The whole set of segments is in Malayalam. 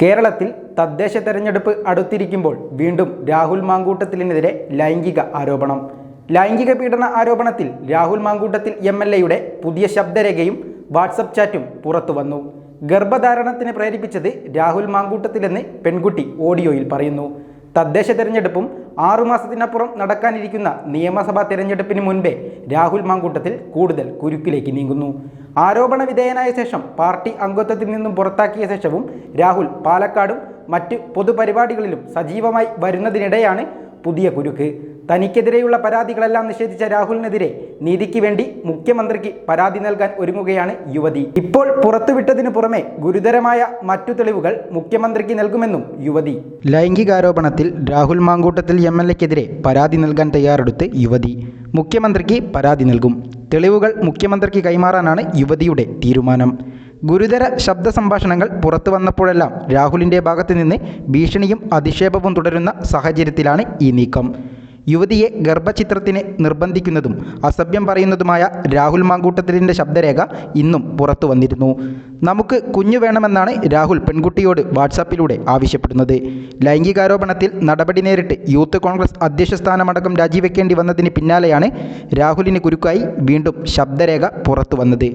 കേരളത്തിൽ തദ്ദേശ തെരഞ്ഞെടുപ്പ് അടുത്തിരിക്കുമ്പോൾ വീണ്ടും രാഹുൽ മാങ്കൂട്ടത്തിലിനെതിരെ ലൈംഗിക ആരോപണം. ലൈംഗിക പീഡന ആരോപണത്തിൽ രാഹുൽ മാങ്കൂട്ടത്തിൽ എം എൽ എയുടെ പുതിയ ശബ്ദരേഖയും വാട്സപ്പ് ചാറ്റും പുറത്തുവന്നു. ഗർഭധാരണത്തിന് പ്രേരിപ്പിച്ചത് രാഹുൽ മാങ്കൂട്ടത്തിലെന്ന് പെൺകുട്ടി ഓഡിയോയിൽ പറയുന്നു. തദ്ദേശ തെരഞ്ഞെടുപ്പും ആറുമാസത്തിനപ്പുറം നടക്കാനിരിക്കുന്ന നിയമസഭാ തെരഞ്ഞെടുപ്പിന് മുൻപേ രാഹുൽ മാങ്കൂട്ടത്തിൽ കൂടുതൽ കുരുക്കിലേക്ക് നീങ്ങുന്നു. ആരോപണ വിധേയനായ ശേഷം പാർട്ടി അംഗത്വത്തിൽ നിന്നും പുറത്താക്കിയ ശേഷവും രാഹുൽ പാലക്കാടും മറ്റ് പൊതുപരിപാടികളിലും സജീവമായി വരുന്നതിനിടെയാണ് പുതിയ കുരുക്ക്. തനിക്കെതിരെയുള്ള പരാതികളെല്ലാം നിഷേധിച്ച രാഹുലിനെതിരെ നീതിക്ക് വേണ്ടി മുഖ്യമന്ത്രിക്ക് പരാതി നൽകാൻ ഒരുങ്ങുകയാണ് യുവതി. ഇപ്പോൾ പുറത്തുവിട്ടതിനു പുറമെ ഗുരുതരമായ മറ്റു തെളിവുകൾ മുഖ്യമന്ത്രിക്ക് നൽകുമെന്നും യുവതി. ലൈംഗികാരോപണത്തിൽ രാഹുൽ മാങ്കൂട്ടത്തിൽ എം എൽ എക്കെതിരെ പരാതി നൽകാൻ തയ്യാറെടുത്ത് യുവതി. മുഖ്യമന്ത്രിക്ക് പരാതി നൽകും. തെളിവുകൾ മുഖ്യമന്ത്രിക്ക് കൈമാറാനാണ് യുവതിയുടെ തീരുമാനം. ഗുരുതര ശബ്ദ സംഭാഷണങ്ങൾ പുറത്തു വന്നപ്പോഴെല്ലാം രാഹുലിന്റെ ഭാഗത്തു നിന്ന് ഭീഷണിയും അധിക്ഷേപവും തുടരുന്ന സാഹചര്യത്തിലാണ് ഈ നീക്കം. യുവതിയെ ഗർഭചിത്രത്തിന് നിർബന്ധിക്കുന്നതും അസഭ്യം പറയുന്നതുമായ രാഹുൽ മാങ്കൂട്ടത്തിലിന്റെ ശബ്ദരേഖ ഇന്നും പുറത്തു വന്നിരുന്നു. നമുക്ക് കുഞ്ഞു വേണമെന്നാണ് രാഹുൽ പെൺകുട്ടിയോട് വാട്സാപ്പിലൂടെ ആവശ്യപ്പെടുന്നത്. ലൈംഗികാരോപണത്തിൽ നടപടി നേരിട്ട് യൂത്ത് കോൺഗ്രസ് അധ്യക്ഷ സ്ഥാനമടക്കം രാജിവെക്കേണ്ടി വന്നതിന് പിന്നാലെയാണ് രാഹുലിന് കുരുക്കായി വീണ്ടും ശബ്ദരേഖ പുറത്തു വന്നത്.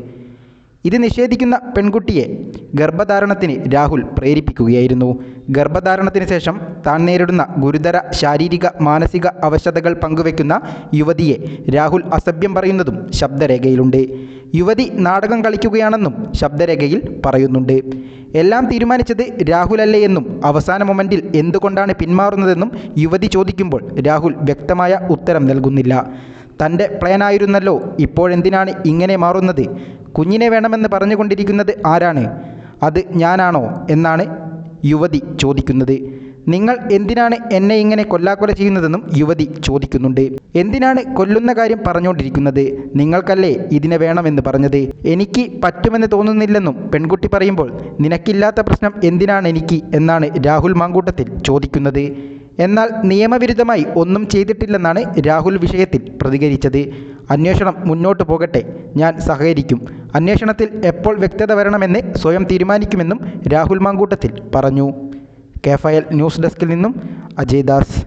ഇത് നിഷേധിക്കുന്ന പെൺകുട്ടിയെ ഗർഭധാരണത്തിന് രാഹുൽ പ്രേരിപ്പിക്കുകയായിരുന്നു. ഗർഭധാരണത്തിന് ശേഷം താൻ നേരിടുന്ന ഗുരുതര ശാരീരിക മാനസിക അവശതകൾ പങ്കുവെക്കുന്ന യുവതിയെ രാഹുൽ അസഭ്യം പറയുന്നതും ശബ്ദരേഖയിലുണ്ട്. യുവതി നാടകം കളിക്കുകയാണെന്നും ശബ്ദരേഖയിൽ പറയുന്നുണ്ട്. എല്ലാം തീരുമാനിച്ചത് രാഹുലല്ലേ എന്നും അവസാന മൊമെന്റിൽ എന്തുകൊണ്ടാണ് പിന്മാറുന്നതെന്നും യുവതി ചോദിക്കുമ്പോൾ രാഹുൽ വ്യക്തമായ ഉത്തരം നൽകുന്നില്ല. തന്റെ പ്ലാനായിരുന്നല്ലോ ഇപ്പോഴെന്തിനാണ് ഇങ്ങനെ മാറുന്നത്? കുഞ്ഞിനെ വേണമെന്ന് പറഞ്ഞുകൊണ്ടിരിക്കുന്നത് ആരാണ്? അത് ഞാനാണോ? എന്നാണ് യുവതി ചോദിക്കുന്നത്. നിങ്ങൾ എന്തിനാണ് എന്നെ ഇങ്ങനെ കൊല്ലാക്കൊല ചെയ്യുന്നതെന്നും യുവതി ചോദിക്കുന്നുണ്ട്. എന്തിനാണ് കൊല്ലുന്ന കാര്യം പറഞ്ഞുകൊണ്ടിരിക്കുന്നത്? നിങ്ങൾക്കല്ലേ ഇതിനെ വേണമെന്ന് പറഞ്ഞത്? എനിക്ക് പറ്റുമെന്ന് തോന്നുന്നില്ലെന്നും പെൺകുട്ടി പറയുമ്പോൾ നിനക്കില്ലാത്ത പ്രശ്നം എന്തിനാണ് എനിക്ക്? എന്നാണ് രാഹുൽ മാങ്കൂട്ടത്തിൽ ചോദിക്കുന്നത്. എന്നാൽ നിയമവിരുദ്ധമായി ഒന്നും ചെയ്തിട്ടില്ലെന്നാണ് രാഹുൽ വിഷയത്തിൽ പ്രതികരിച്ചത്. അന്വേഷണം മുന്നോട്ട് പോകട്ടെ ഞാൻ സഹകരിക്കും. അന്വേഷണത്തിൽ എപ്പോൾ വ്യക്തത വരണമെന്ന് സ്വയം തീരുമാനിക്കുമെന്നും രാഹുൽ മാങ്കൂട്ടത്തിൽ പറഞ്ഞു. കെ ഫയൽ ന്യൂസ് ഡെസ്കിൽ നിന്നും അജയ് ദാസ്.